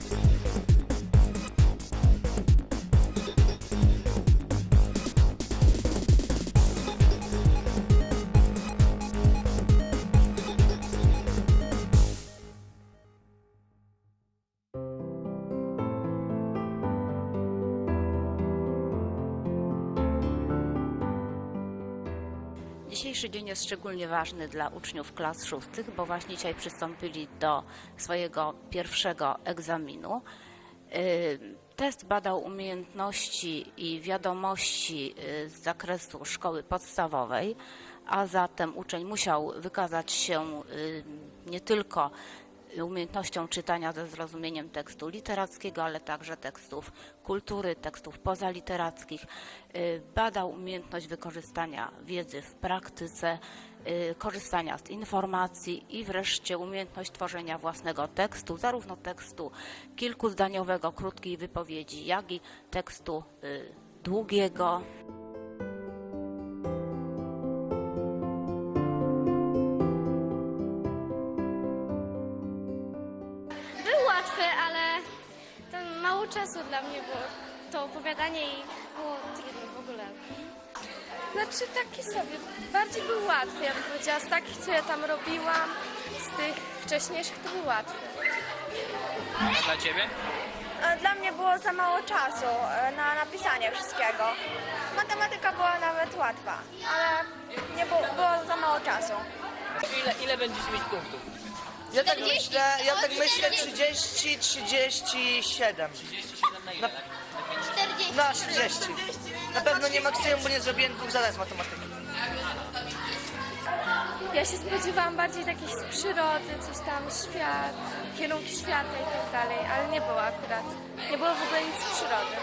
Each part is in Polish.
Thank you. Dzisiejszy dzień jest szczególnie ważny dla uczniów klas szóstych, bo właśnie dzisiaj przystąpili do swojego pierwszego egzaminu. Y, Test badał umiejętności i wiadomości y, z zakresu szkoły podstawowej, a zatem uczeń musiał wykazać się y, nie tylko umiejętnością czytania ze zrozumieniem tekstu literackiego, ale także tekstów kultury, tekstów pozaliterackich. Y, Badał umiejętność wykorzystania wiedzy w praktyce, y, korzystania z informacji i wreszcie umiejętność tworzenia własnego tekstu, zarówno tekstu kilkuzdaniowego, krótkiej wypowiedzi, jak i tekstu y, długiego. Mało czasu dla mnie było to opowiadanie i było trudno w ogóle. Znaczy taki sobie, bardziej był łatwy, ja bym powiedziała, z takich, co ja tam robiłam, z tych wcześniejszych, to był łatwy. A dla ciebie? E, Dla mnie było za mało czasu e, na napisanie wszystkiego. Matematyka była nawet łatwa, ale nie było, było za mało czasu. Ile, ile będziesz mieć punktów? Ja tak myślę, ja tak myślę 30, 37. 37 na ile? Na 40. Na pewno nie maksimum, bo nie zrobiłem dwóch zadań z matematyki. Ja się spodziewałam bardziej takich z przyrody, coś tam, świat, kierunki świata i tak dalej, ale nie było akurat. Nie było w ogóle nic z przyrody.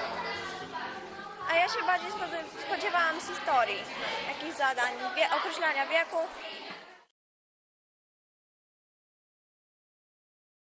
A ja się bardziej spod- spodziewałam z historii, jakichś zadań, wie, określania wieku